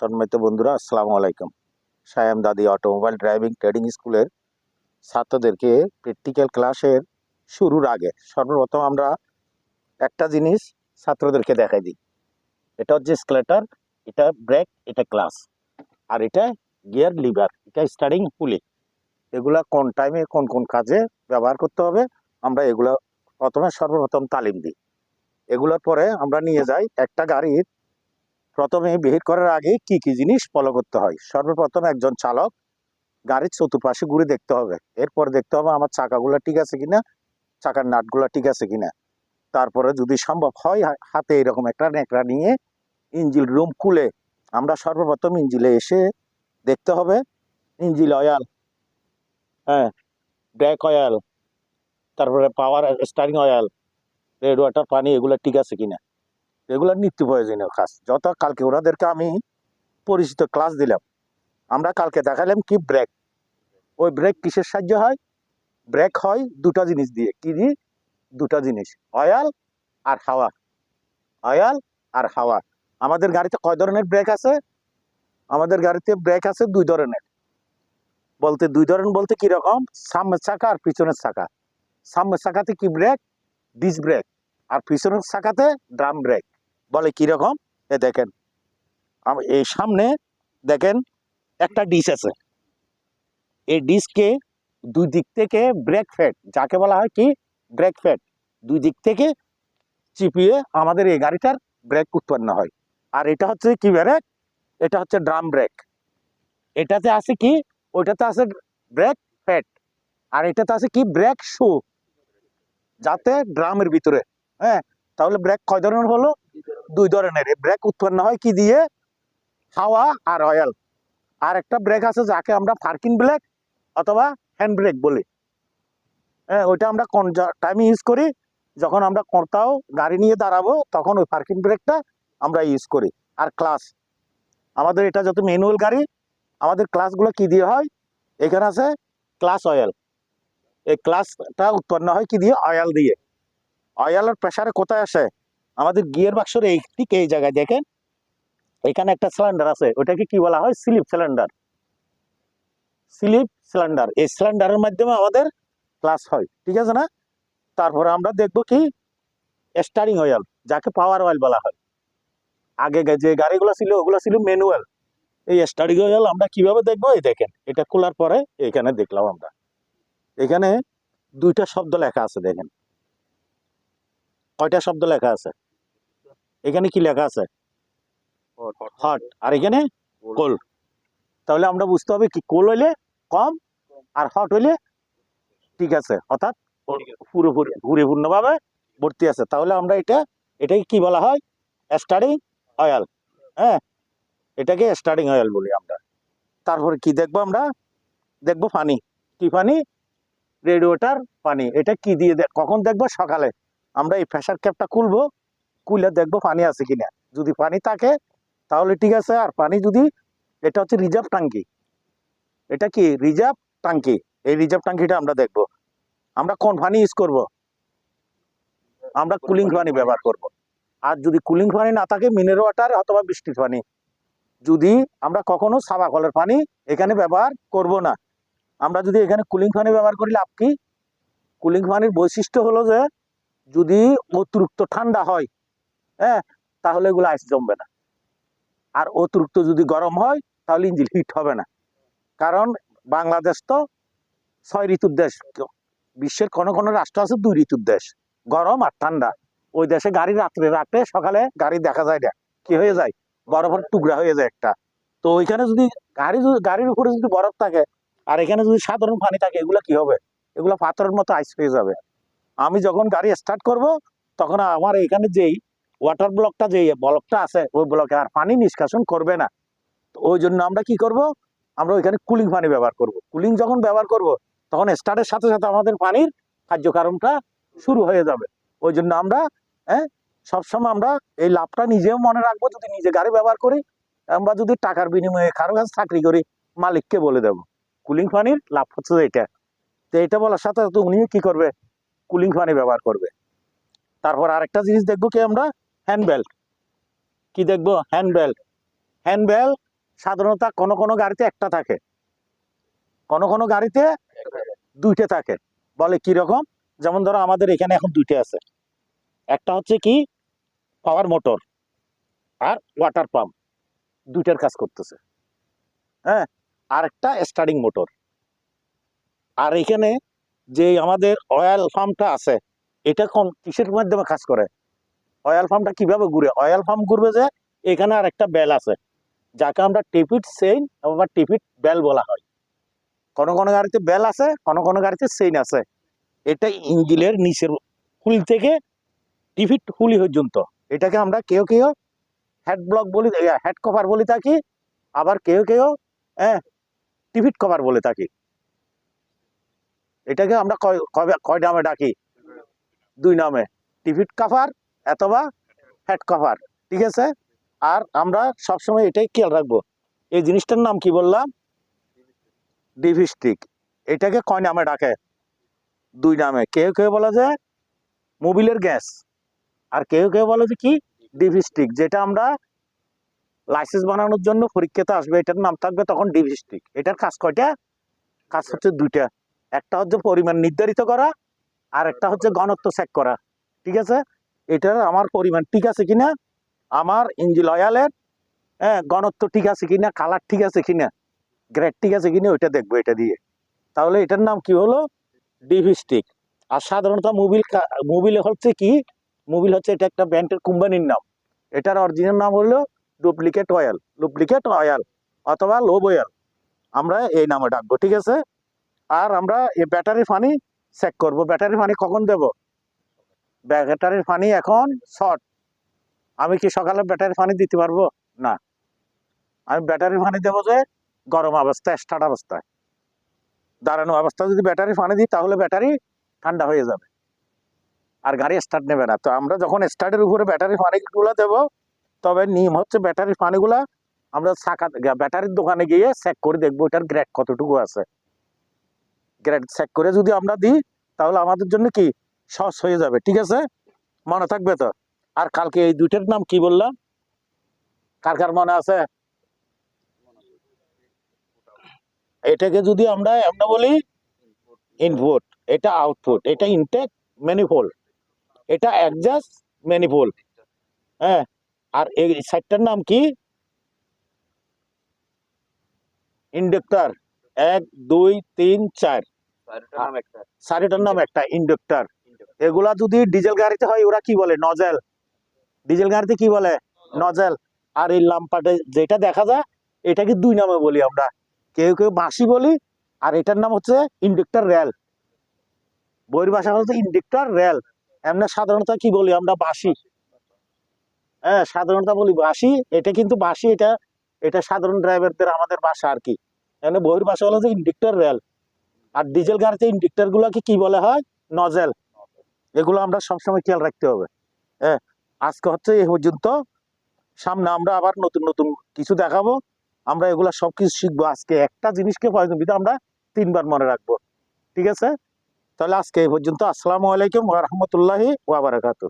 সম্মানিত বন্ধুরা, আসসালামু আলাইকুম। সায়াম দাদি অটোমোবাইল ড্রাইভিং ট্রেডিং স্কুলের ছাত্রদেরকে প্র্যাকটিক্যাল ক্লাসের শুরুর আগে সর্বপ্রথম আমরা একটা জিনিস ছাত্রদেরকে দেখাই দিই। এটা হচ্ছে স্কেলেটার এটা ব্রেক এটা ক্লাস আর এটা গিয়ার লিভার এটা স্টার্টিং পুলি এগুলা কোন টাইমে কোন কোন কাজে ব্যবহার করতে হবে, আমরা এগুলো প্রথমে সর্বপ্রথম তালিম দিই। এগুলোর পরে আমরা নিয়ে যাই একটা গাড়ির প্রথমে বের করার আগে কি কি জিনিস ফলো করতে হয়? সর্বপ্রথম একজন চালক গাড়ির চতুর্পাশে ঘুরে দেখতে হবে। এরপর দেখতে হবে আমার চাকাগুলো ঠিক আছে কিনা, চাকার নাটগুলো ঠিক আছে কিনা। তারপরে যদি সম্ভব হয় হাতে এরকম একটা ন্যাকড়া নিয়ে ইঞ্জিল রুম খুলে আমরা সর্বপ্রথম ইঞ্জিলে এসে দেখতে হবে, ইঞ্জিল অয়েল হ্যাঁ ব্রেক অয়েল তারপরে power steering oil red water পানি, এগুলো ঠিক আছে কিনা। এগুলো নিত্য প্রয়োজনীয় কাজ। যত কালকে ওনাদেরকে আমি পরিচিত ক্লাস দিলাম, আমরা কালকে দেখালাম কি ব্রেক ওই ব্রেক কিসের সাহায্য হয়? ব্রেক হয় দুটো জিনিস দিয়ে কি দিয়ে দুটো জিনিস। অয়েল আর হাওয়া। অয়েল আর হাওয়া। আমাদের গাড়িতে কয় ধরনের ব্রেক আছে? আমাদের গাড়িতে ব্রেক আছে দুই ধরনের। বলতে দুই ধরনের বলতে কি রকম? সামনের চাকা আর পিছনের চাকা। সামনের চাকাতে কি ব্রেক ডিস ব্রেক আর পিছনের চাকাতে ড্রাম ব্রেক বলে কি রকম? এ দেখেন এই সামনে দেখেন একটা ডিস আছে। এই ডিসকে দুই দিক থেকে ব্রেক ফ্যাট যাকে বলা হয় কি? ব্রেক ফ্যাট দুই দিক থেকে চিপিয়ে আমাদের এই গাড়িটার ব্রেক উৎপন্ন হয়। আর এটা হচ্ছে কি ব্রেক? এটা হচ্ছে ড্রাম ব্রেক। এটাতে আছে কি? ওইটাতে আছে ব্রেক ফ্যাট আর এটাতে আছে কি? Brake shoe. যাতে ড্রামের ভিতরে হ্যাঁ? তাহলে ব্রেক কয় ধরনের হলো? দুই ধরনের ব্রেক উৎপন্ন হয় কি দিয়ে? হাওয়া আর অয়েল আর একটা ব্রেক আছে যাকে আমরা ফার্কিং ব্রেক অথবা হ্যান্ড ব্রেক বলি। হ্যাঁ ওইটা আমরা কোন টাইমে ইউজ করি। যখন আমরা কোথাও গাড়ি নিয়ে দাঁড়াবো, তখন ওই পার্কিং ব্রেকটা আমরা ইউজ করি। আর ক্লাস আমাদের এটা যত ম্যানুয়াল গাড়ি, আমাদের ক্লাসগুলো কি দিয়ে হয়? এখানে আছে ক্লাস অয়েল এই ক্লাসটা উৎপন্ন হয় কি দিয়ে? অয়েল দিয়ে। অয়েলের প্রেসারে কোথায় আসে? আমাদের গিয়ার বাক্সের এই ঠিক এই জায়গায় দেখেন, এখানে একটা সিলিন্ডার আছে, ওটাকে কি বলা হয়? স্লিপ সিলিন্ডার স্লিপ সিলিন্ডার এই সিলিন্ডারের মাধ্যমে আমাদের ক্লাস হয়, ঠিক আছে না? তারপরে আমরা দেখব কি? স্টারিং অয়েল যাকে পাওয়ার অয়েল বলা হয়। আগে যে গাড়িগুলো ছিল, ওগুলো ছিল ম্যানুয়াল এই স্টারিং অয়েল আমরা কীভাবে দেখব? এই দেখেন, এটা খোলার পরে এখানে দেখলাম আমরা। এখানে দুইটা শব্দ লেখা আছে, দেখেন। কয়টা শব্দ লেখা আছে? এখানে কি লেখা আছে? হট আর এখানে কোল তাহলে আমরা বুঝতে হবে কি কোল হইলে কম আর হট হইলে ঠিক আছে। অর্থাৎ পুরোপুরি পরিপূর্ণভাবে ভর্তি আছে। তাহলে আমরা এটা এটাকে কি বলা হয়? স্টার্টিং অয়েল হ্যাঁ? এটাকে স্টার্টিং অয়েল বলি আমরা। তারপরে কি দেখব আমরা? দেখব পানি। কি পানি? রেড ওয়াটার পানি। এটা কি দিয়ে দেখ কখন দেখব? সকালে। আমরা এই প্রেশার ক্যাপটা খুলবো। খুলে দেখব পানি আছে কিনা। যদি পানি থাকে, তাহলে ঠিক আছে। আর পানি যদি, এটা হচ্ছে রিজার্ভ টাঙ্কি এটা কি? রিজার্ভ টাঙ্কি এই রিজার্ভ টাঙ্কিটা আমরা দেখব। আমরা কোন পানি ইউজ করব? আমরা কুলিং পানি ব্যবহার করব। আর যদি কুলিং পানি না থাকে মিনারেল ওয়াটার অথবা বৃষ্টির পানি। যদি আমরা কখনো সাবা কলের পানি এখানে ব্যবহার করব না। আমরা যদি এখানে কুলিং পানি ব্যবহার করি, লাভ কি? কুলিং পানির বৈশিষ্ট্য হলো যে, যদি অতিরিক্ত ঠান্ডা হয় হ্যাঁ তাহলে এগুলো আইস জমবে না। আর অতিরিক্ত যদি গরম হয়, তাহলে ইঞ্জিন হিট হবে না। কারণ বাংলাদেশ তো ছয় ঋতুর দেশ। বিশ্বের কোনো কোনো রাষ্ট্র আছে দুই ঋতুর দেশ, গরম আর ঠান্ডা। ওই দেশে গাড়ি রাত্রে রাখলে সকালে গাড়ি দেখা যায় না। কি হয়ে যায়? বরফের টুকরা হয়ে যায় একটা। তো ওইখানে যদি গাড়ি গাড়ির উপরে যদি বরফ থাকে, আর এখানে যদি সাধারণ পানি থাকে, এগুলো কি হবে? এগুলো পাথরের মতো আইস হয়ে যাবে। আমি যখন গাড়ি স্টার্ট করব, তখন আমার এখানে যেই ওয়াটার ব্লকটা যে ব্লকটা আছে, ওই ব্লকে আর পানি নিষ্কাশন করবে না। ওই জন্য আমরা কি করব? আমরা ওইখানে কুলিং পানি ব্যবহার করব। কুলিং যখন ব্যবহার করব, তখন স্টার্টের সাথে সাথে আমাদের পানির কার্যক্রমটা শুরু হয়ে যাবে। ওই জন্য আমরা হ্যাঁ সবসময় আমরা এই লাভটা নিজেও মনে রাখব, যদি নিজে গাড়ি ব্যবহার করি, আমরা যদি টাকার বিনিময়ে কারও কাছে চাকরি করি, মালিককে বলে দেব কুলিং পানির লাভ হচ্ছে এটা। তো এটা বলার সাথে সাথে উনিও কি করবে? কুলিং পানি ব্যবহার করবে। তারপর আরেকটা জিনিস দেখব কি আমরা? হ্যান্ড বেল্ট কি দেখব? হ্যান্ড বেল্ট হ্যান্ড বেল্ট সাধারণত কোনো কোনো গাড়িতে একটা থাকে। কোনো কোনো গাড়িতে দুইটা থাকে। বলে কি রকম? যেমন ধরো আমাদের এখানে এখন দুইটা আছে। একটা হচ্ছে কি? পাওয়ার মোটর আর ওয়াটার পাম্প দুইটার কাজ করতেছে। হ্যাঁ? আর একটা স্টার্টিং মোটর আর এখানে যে আমাদের অয়েল পাম্পটা আছে, এটা কোন কিসের মাধ্যমে কাজ করে? অয়েল ফার্মটা কীভাবে ঘুরে? অয়েল ফার্ম ঘুরবে যে এখানে আর একটা বেল আছে, যাকে আমরা টিপিট সেইন বা টিপিট বেল বলা হয়। কোনো কোনো গাড়িতে বেল আছে, কোনো কোনো গাড়িতে সেইন আছে। এটা ইঞ্জিলের নিচের হুল থেকে টিপিট হুলি পর্যন্ত। এটাকে আমরা কেউ কেউ হেড ব্লক বলি হেড কভার বলে থাকি, আবার কেউ কেউ হ্যাঁ টিফিট কভার বলে থাকি। এটাকে আমরা কয় কয় নামে ডাকি? দুই নামে। টিফিট কভার অথবা হেড কভার ঠিক আছে? আর আমরা সবসময় এটাই খেয়াল রাখব। এই জিনিসটার নাম কি বললাম? ডিভি স্টিক এটাকে কয় নামে ডাকে? দুই নামে। কেউ কেউ বলে যে মোবিলের গ্যাস, আর কেউ কেউ বলে যে কি? ডিভি স্টিক যেটা আমরা লাইসেন্স বানানোর জন্য পরীক্ষাতে আসবে, এটার নাম থাকবে তখন ডিভি স্টিক এটার কাজ কয়টা? কাজ হচ্ছে দুইটা। একটা হচ্ছে পরিমাণ নির্ধারিত করা, আর একটা হচ্ছে ঘনত্ব চেক করা, ঠিক আছে? এটার আমার পরিমাণ ঠিক আছে কিনা? আমার ইঞ্জিন অয়েলের হ্যাঁ ঘনত্ব ঠিক আছে কিনা কালার ঠিক আছে কিনা গ্রেড ঠিক আছে কিনা, ওইটা দেখব এটা দিয়ে। তাহলে এটার নাম কি হলো? ডিভিস্টিক আর সাধারণত মোবিল মোবিল হচ্ছে কি? মোবিল হচ্ছে এটা একটা ব্যান্ডের কোম্পানির নাম। এটার অরিজিনাল নাম হলো ডুপ্লিকেট অয়েল ডুপ্লিকেট অয়েল অথবা লোভ অয়েল আমরা এই নামে ডাকবো, ঠিক আছে? আর আমরা এই ব্যাটারি পানি চেক করব। ব্যাটারি পানি কখন দেব? ব্যাটারির পানি এখন শর্ট আমি কি সকালে ব্যাটারি পানি দিতে পারব? না। আমি ব্যাটারির পানি দেবো যে গরম অবস্থায়, স্টার্ট অবস্থায়। দাঁড়ানো অবস্থায় যদি ব্যাটারি পানি দিই, তাহলে ব্যাটারি ঠান্ডা হয়ে যাবে। আর গাড়ি স্টার্ট নেবে না। তো আমরা যখন স্টার্টের উপরে ব্যাটারি পানিগুলো দেবো, তবে নিয়ম হচ্ছে ব্যাটারির পানিগুলা আমরা চাকা ব্যাটারির দোকানে গিয়ে চেক করে দেখব এটার গ্রেড কতটুকু আছে। গ্রেড চেক করে যদি আমরা দিই, তাহলে আমাদের জন্য কি? সহজ হয়ে যাবে ঠিক আছে? মনে থাকবে তো? আর কালকে এই দুইটার নাম কি বললাম? কার কার মনে আছে? এটাকে যদি আমরা এমন বলি ইনপুট এটা আউটপুট এটা ইনটেক ম্যানিফোল্ড এটা অ্যাডজাস্ট ম্যানিফোল্ড হ্যাঁ? আর এই সাইডটার নাম কি? ইন্ডাক্টর এক দুই তিন চার। চারিটার নাম একটা। ইন্ডাক্টর এগুলা যদি ডিজেল গাড়িতে হয়, ওরা কি বলে? নজেল ডিজেল গাড়িতে কি বলে? নজেল আর এই লাম্পাটে যেটা দেখা যায় এটাকে দুই নামে বলি আমরা। কেউ কেউ বাঁশি বলি, আর এটার নাম হচ্ছে ইন্ডাক্টর রেল। বইয়ের ভাষা হচ্ছে ইন্ডাক্টর রেল। এমনি সাধারণত কি বলি আমরা? বাঁশি। হ্যাঁ সাধারণত বলি বাঁশি। এটা কিন্তু বাঁশি, এটা এটা সাধারণ ড্রাইভারদের আমাদের বাসা আর কি। এখানে বইয়ের ভাষা হলো যে ইন্ডাক্টর রেল। আর ডিজেল গাড়িতে ইন্ডাক্টর গুলাকে কি বলা হয়? নজেল এগুলো আমরা সবসময় খেয়াল রাখতে হবে। হ্যাঁ আজকে হচ্ছে এ পর্যন্ত। সামনে আমরা আবার নতুন নতুন কিছু দেখাবো। আমরা এগুলো সব কিছু শিখব। আজকে একটা জিনিসকে প্রয়োজন বিধে আমরা তিনবার মনে রাখব। ঠিক আছে? তাহলে আজকে এই পর্যন্ত। আসসালামু আলাইকুম রহমতুল্লাহি ওয়াবারাকাতু